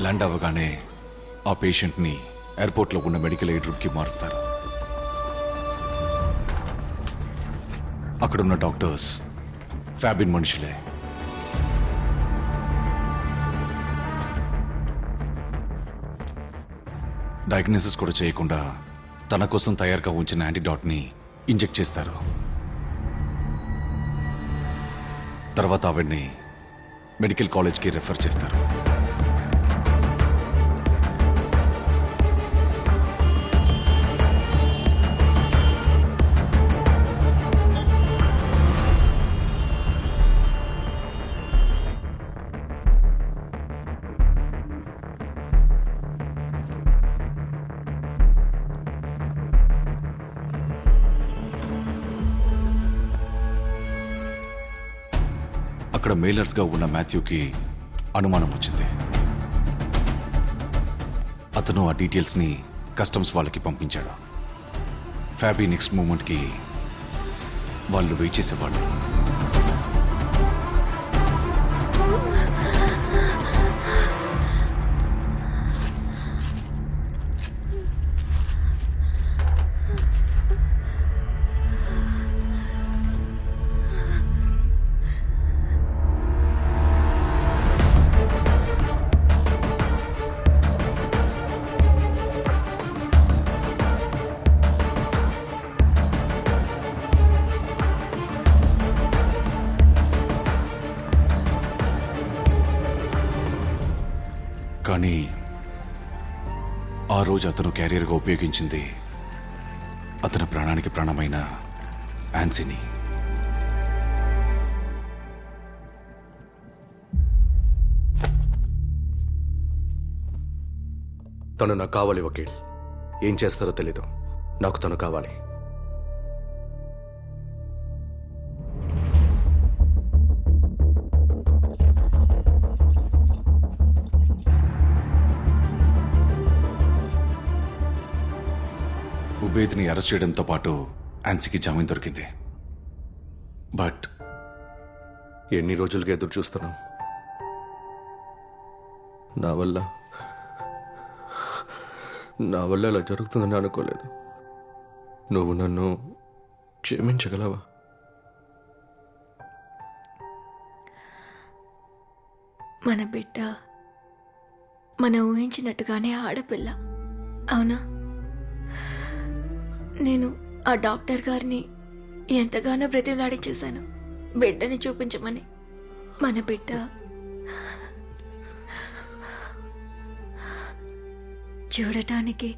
Land అవ్వగానే ఆ పేషెంట్ని ఎయిర్పోర్ట్లో ఉన్న మెడికల్ ఎయిడ్ రూమ్కి మారుస్తారు. అక్కడున్న డాక్టర్స్ ఫ్యాబిన్ మనుషులే. డయాగ్నోసిస్ కూడా చేయకుండా తన కోసం తయారుగా ఉంచిన యాంటీడాట్ని ఇంజెక్ట్ చేస్తారు. తర్వాత ఆవిడ్ని మెడికల్ కాలేజ్కి రెఫర్ చేస్తారు. అక్కడ మెయిలర్స్గా ఉన్న మాథ్యూకి అనుమానం వచ్చింది. అతను ఆ డీటెయిల్స్ని కస్టమ్స్ వాళ్ళకి పంపించాడు. ఫ్యాబీ నెక్స్ట్ మూమెంట్కి వాళ్ళు వెయిట్ చేసేవాళ్ళు. కానీ ఆ రోజు అతను క్యారియర్గా ఉపయోగించింది అతని ప్రాణానికి ప్రాణమైన యాన్సీని తను నాకు కావాలి వకీల్. ఏం చేస్తారో తెలీదు. నాకు తను కావాలి. ఉబేద్ని అరెస్ట్ చేయడంతో పాటు యాన్సీకి జామీన్ దొరికింది. బట్ ఎన్ని రోజులుగా ఎదురు చూస్తున్నాం నా వల్ల నా వల్ల ఇలా జరుగుతుందని అనుకోలేదు. నువ్వు నన్ను క్షమించగలవా? మన బిడ్డ మనం ఊహించినట్టుగానే ఆడపిల్ల అవునా? నేను ఆ డాక్టర్ గారిని ఎంతగానో బ్రతిలాడి చూశాను. బిడ్డని చూపించమని. మన బిడ్డ చూడటానికి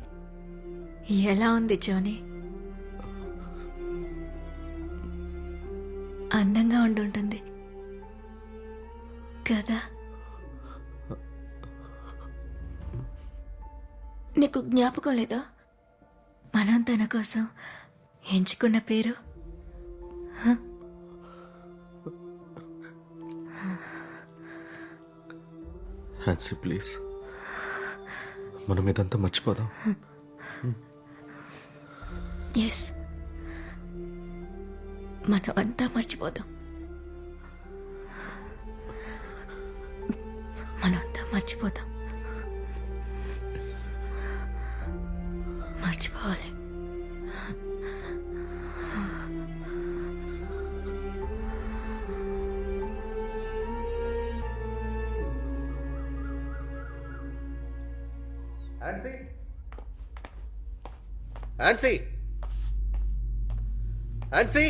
ఎలా ఉంది జోని? అందంగా ఉండుంటుంది. కదా? నీకు జ్ఞాపకం లేదా? మనం తన కోసం ఎంచుకున్న పేరు? హ్యాన్సీ ప్లీజ్ మనం ఇదంతా మర్చిపోదాం. ఎస్ మనం అంతా మర్చిపోదాం. మనం అంతా మర్చిపోదాం. మర్చిపోవాలి. ఆన్సీ ఆన్సీ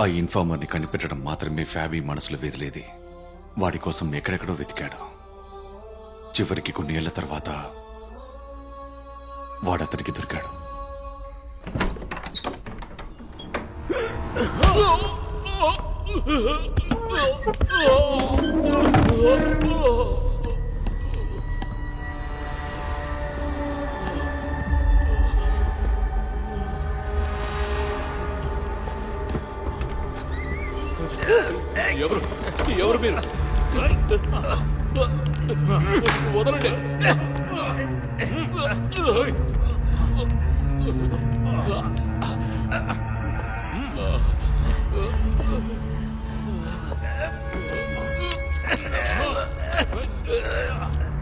ఆ ఇన్ఫార్మర్ని కనిపెట్టడం మాత్రమే ఫ్యాబీ మనసులో వెదిలేది వాడి కోసం ఎక్కడెక్కడో వెతికాడు చివరికి కొన్ని ఏళ్ళ తర్వాత వాడతనికి దొరికాడు Oh!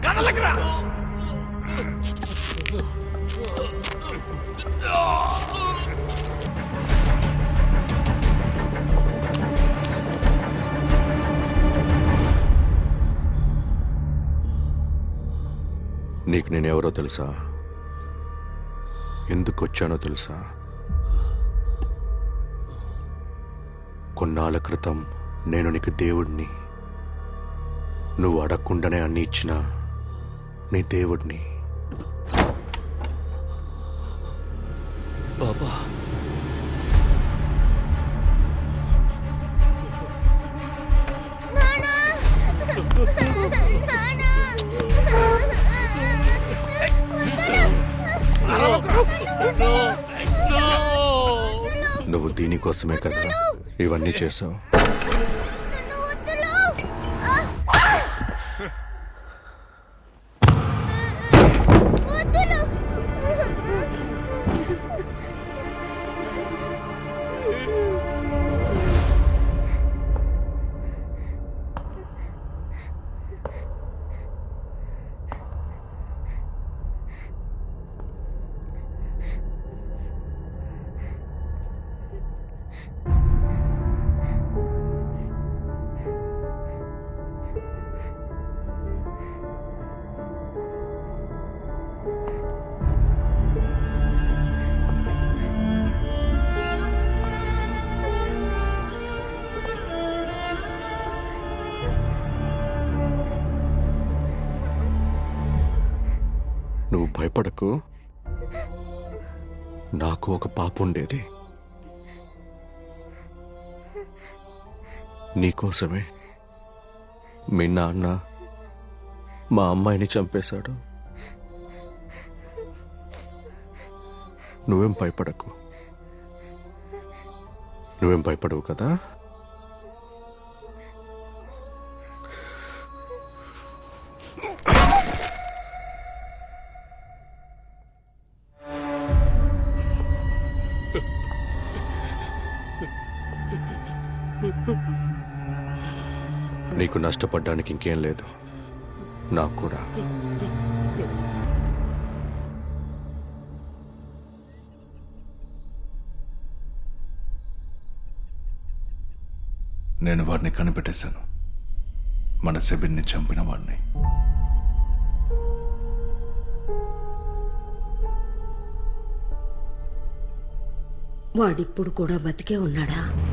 కదలకరా నీకు నేనెవరో తెలుసా? ఎందుకు వచ్చానో తెలుసా? కొన్నాళ్ళ క్రితం నేను నీకు దేవుడిని నువ్వు అడగకుండానే అన్ని ఇచ్చిన నీ దేవుడిని బాబా. దీనికోసమే కదా ఇవన్నీ చేసావు నువ్వు నాకు ఒక పాప ఉండేది. నీకోసమే మీ నాన్న మా అమ్మాయిని చంపేశాడు. నువ్వేం భయపడకు. నువ్వేం భయపడవు కదా? నీకు నష్టపడ్డానికి ఇంకేం లేదు. నాకు కూడా. నేను వాడిని కనిపెట్టేశాను. మన సెబిన్ని చంపిన వాడిని. వాడిప్పుడు కూడా బతికే ఉన్నాడా?